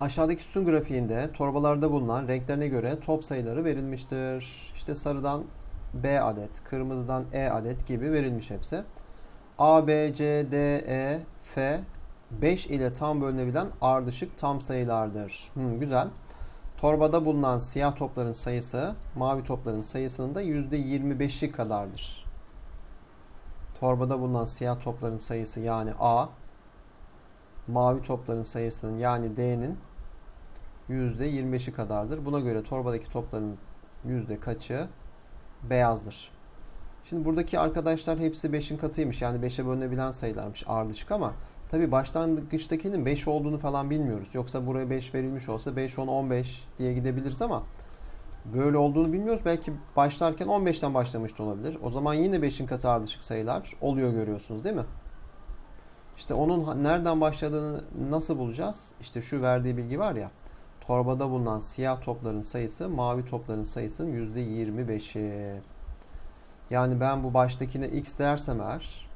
Aşağıdaki sütun grafiğinde torbalarda bulunan renklerine göre top sayıları verilmiştir. İşte sarıdan B adet, kırmızıdan E adet gibi verilmiş hepsi. A, B, C, D, E, F 5 ile tam bölünebilen ardışık tam sayılardır. Hmm, güzel. Torbada bulunan siyah topların sayısı mavi topların sayısının da %25'i kadardır. Torbada bulunan siyah topların sayısı yani A, mavi topların sayısının yani D'nin %25'i kadardır. Buna göre torbadaki topların yüzde kaçı beyazdır. Şimdi buradaki arkadaşlar hepsi 5'in katıymış. Yani 5'e bölünebilen sayılarmış ardışık ama tabi başlangıçtakinin 5 olduğunu falan bilmiyoruz. Yoksa buraya 5 verilmiş olsa 5, 10, 15 diye gidebiliriz ama böyle olduğunu bilmiyoruz. Belki başlarken 15'ten başlamış da olabilir. O zaman yine 5'in katı ardışık sayılar oluyor görüyorsunuz değil mi? İşte onun nereden başladığını nasıl bulacağız? İşte şu verdiği bilgi var ya. Torbada bulunan siyah topların sayısı mavi topların sayısının %25'i. Yani ben bu baştakine x dersem eğer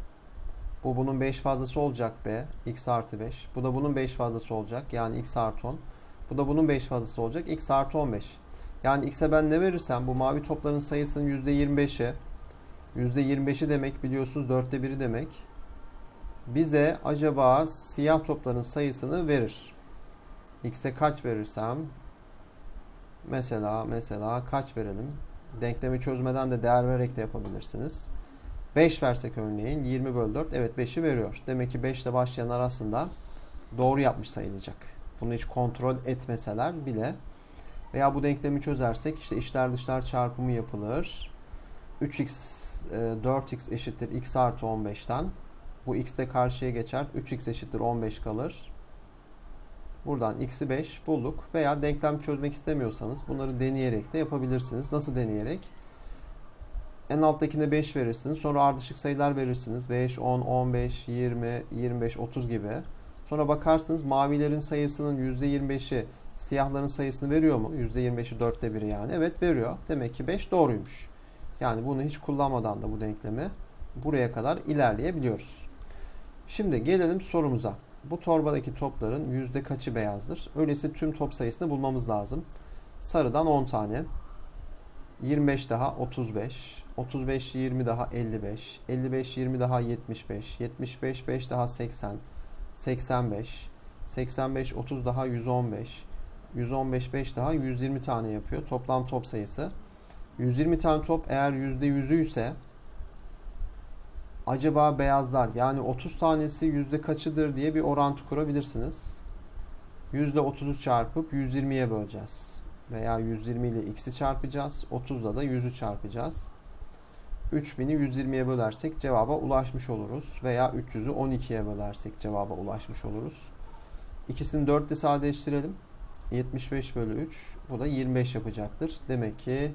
bu bunun 5 fazlası olacak b. x artı 5. Bu da bunun 5 fazlası olacak. Yani x artı 10. Bu da bunun 5 fazlası olacak. x artı 15. Yani x'e ben ne verirsem bu mavi topların sayısının %25'i %25'i demek biliyorsunuz 4'te 1'i demek. Bize acaba siyah topların sayısını verir. X'e kaç verirsem mesela mesela kaç verelim? Denklemi çözmeden de değer vererek de yapabilirsiniz. 5 versek örneğin 20 bölü 4 evet 5'i veriyor. Demek ki 5 ile başlayan arasında doğru yapmış sayılacak. Bunu hiç kontrol etmeseler bile veya bu denklemi çözersek işte içler dışlar çarpımı yapılır. 3x 4x eşittir x artı 15'ten. Bu x de karşıya geçer. 3x eşittir 15 kalır. Buradan x'i 5 bulduk. Veya denklem çözmek istemiyorsanız bunları deneyerek de yapabilirsiniz. Nasıl deneyerek? En alttakine 5 verirsiniz. Sonra ardışık sayılar verirsiniz. 5, 10, 15, 20, 25, 30 gibi. Sonra bakarsınız mavilerin sayısının %25'i siyahların sayısını veriyor mu? %25'i 4'te 1'i yani. Evet veriyor. Demek ki 5 doğruymuş. Yani bunu hiç kullanmadan da bu denklemi buraya kadar ilerleyebiliyoruz. Şimdi gelelim sorumuza. Bu torbadaki topların yüzde kaçı beyazdır? Öyleyse tüm top sayısını bulmamız lazım. Sarıdan 10 tane. 25 daha 35. 35 20 daha 55. 55 20 daha 75. 75 5 daha 80. 85. 85 30 daha 115. 115 5 daha 120 tane yapıyor. Toplam top sayısı. 120 tane top eğer %100'ü ise acaba beyazlar yani 30 tanesi yüzde kaçıdır diye bir orantı kurabilirsiniz. Yüzde 30'u çarpıp 120'ye böleceğiz. Veya 120 ile x'i çarpacağız. 30'da da 100'ü çarpacağız. 3000'i 120'ye bölersek cevaba ulaşmış oluruz. Veya 300'ü 12'ye bölersek cevaba ulaşmış oluruz. İkisini 4 ile sadeleştirelim. 75 bölü 3. Bu da 25 yapacaktır. Demek ki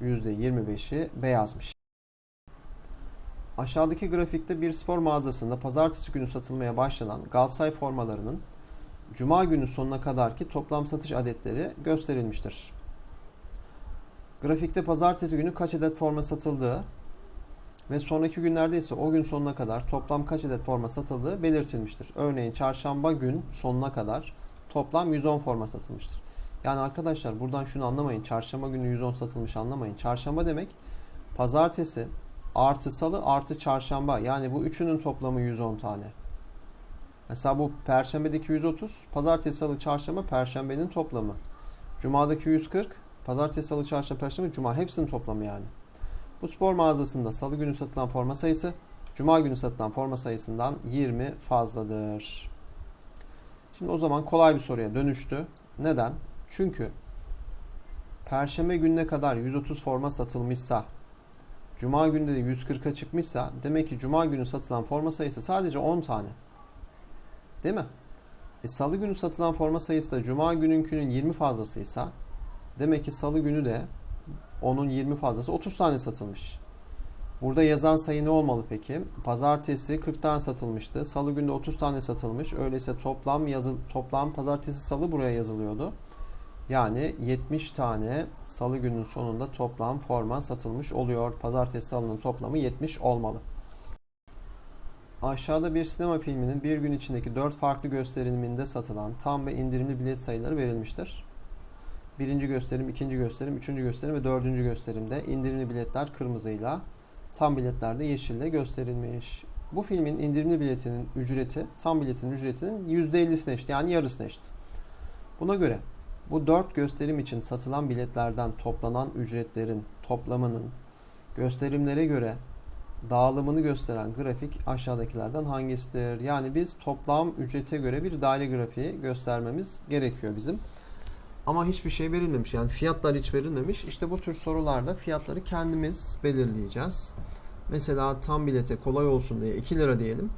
%25'i beyazmış. Aşağıdaki grafikte bir spor mağazasında pazartesi günü satılmaya başlanan Galatasaray formalarının Cuma günü sonuna kadarki toplam satış adetleri gösterilmiştir. Grafikte pazartesi günü kaç adet forma satıldığı ve sonraki günlerde ise o gün sonuna kadar toplam kaç adet forma satıldığı belirtilmiştir. Örneğin çarşamba gün sonuna kadar toplam 110 forma satılmıştır. Yani arkadaşlar buradan şunu anlamayın. Çarşamba günü 110 satılmış anlamayın. Çarşamba demek pazartesi, artı salı artı çarşamba. Yani bu üçünün toplamı 110 tane. Mesela bu perşembedeki 130, pazartesi, salı, çarşamba, perşembenin toplamı. Cuma'daki 140, pazartesi, salı, çarşamba, perşembe, cuma hepsinin toplamı yani. Bu spor mağazasında salı günü satılan forma sayısı, cuma günü satılan forma sayısından 20 fazladır. Şimdi o zaman kolay bir soruya dönüştü. Neden? Çünkü perşembe gününe kadar 130 forma satılmışsa Cuma günde de 140'a çıkmışsa demek ki Cuma günü satılan forma sayısı sadece 10 tane. Değil mi? E, Salı günü satılan forma sayısı da Cuma gününkünün 20 fazlasıysa demek ki Salı günü de onun 20 fazlası 30 tane satılmış. Burada yazan sayı ne olmalı peki? Pazartesi 40 tane satılmıştı. Salı günde 30 tane satılmış. Öyleyse toplam yazı toplam pazartesi salı buraya yazılıyordu. Yani 70 tane salı günün sonunda toplam forma satılmış oluyor. Pazartesi salının toplamı 70 olmalı. Aşağıda bir sinema filminin bir gün içindeki 4 farklı gösteriminde satılan tam ve indirimli bilet sayıları verilmiştir. Birinci gösterim, ikinci gösterim, üçüncü gösterim ve dördüncü gösterimde indirimli biletler kırmızıyla, tam biletler de yeşille gösterilmiş. Bu filmin indirimli biletinin ücreti, tam biletin ücretinin %50'sine eşit yani yarısına eşit. Buna göre bu 4 gösterim için satılan biletlerden toplanan ücretlerin toplamının gösterimlere göre dağılımını gösteren grafik aşağıdakilerden hangisidir? Yani biz toplam ücrete göre bir daire grafiği göstermemiz gerekiyor bizim. Ama hiçbir şey verilmemiş. Yani fiyatlar hiç verilmemiş. İşte bu tür sorularda fiyatları kendimiz belirleyeceğiz. Mesela tam bilete kolay olsun diye 2 lira diyelim.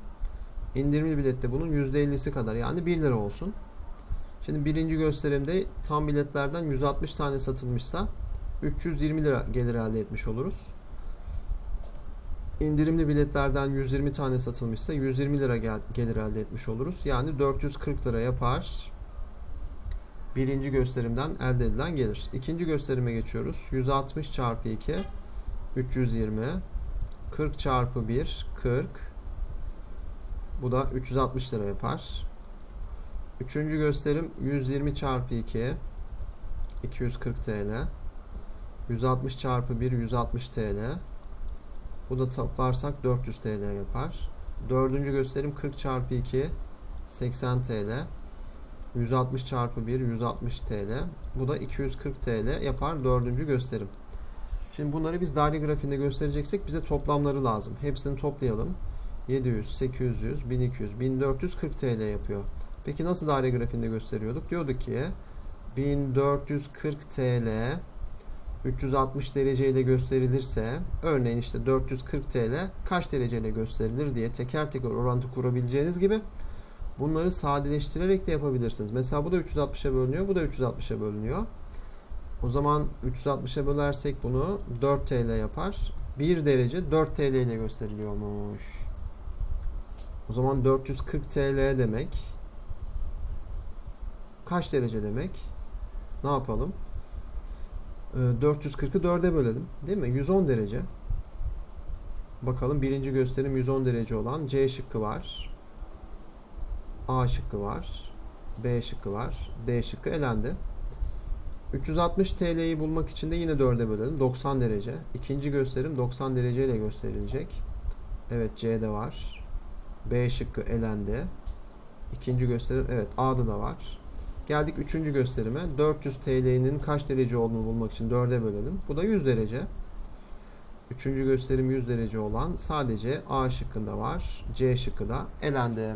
İndirimli bilette bunun %50'si kadar yani 1 lira olsun. Şimdi birinci gösterimde tam biletlerden 160 tane satılmışsa 320 lira gelir elde etmiş oluruz. İndirimli biletlerden 120 tane satılmışsa 120 lira gel- gelir elde etmiş oluruz. Yani 440 lira yapar. Birinci gösterimden elde edilen gelir. İkinci gösterime geçiyoruz. 160 çarpı 2 320 40 çarpı 1 40 bu da 360 lira yapar. Üçüncü gösterim 120 çarpı 2 240 TL 160 çarpı 1 160 TL bu da toplarsak 400 TL yapar. Dördüncü gösterim 40 çarpı 2 80 TL 160 çarpı 1 160 TL bu da 240 TL yapar dördüncü gösterim. Şimdi bunları biz daire grafiğinde göstereceksek bize toplamları lazım. Hepsini toplayalım. 700, 800, 1200, 1440 TL yapıyor. Peki nasıl daire grafiğinde gösteriyorduk? Diyorduk ki 1440 TL 360 dereceyle gösterilirse örneğin işte 440 TL kaç dereceyle gösterilir diye teker teker orantı kurabileceğiniz gibi bunları sadeleştirerek de yapabilirsiniz. Mesela bu da 360'a bölünüyor, bu da 360'a bölünüyor. O zaman 360'a bölersek bunu 4 TL yapar. 1 derece 4 TL ile gösteriliyormuş. O zaman 440 TL demek kaç derece demek? Ne yapalım? Ee, 440'ı 4'e bölelim. Değil mi? 110 derece. Bakalım birinci gösterim 110 derece olan C şıkkı var. A şıkkı var. B şıkkı var. D şıkkı elendi. 360 TL'yi bulmak için de yine 4'e bölelim. 90 derece. İkinci gösterim 90 derece ile gösterilecek. Evet C'de var. B şıkkı elendi. İkinci gösterim evet A'da da var. Geldik üçüncü gösterime. 400 TL'nin kaç derece olduğunu bulmak için 4'e bölelim. Bu da 100 derece. Üçüncü gösterim 100 derece olan sadece A şıkkında var. C şıkkı da elendi.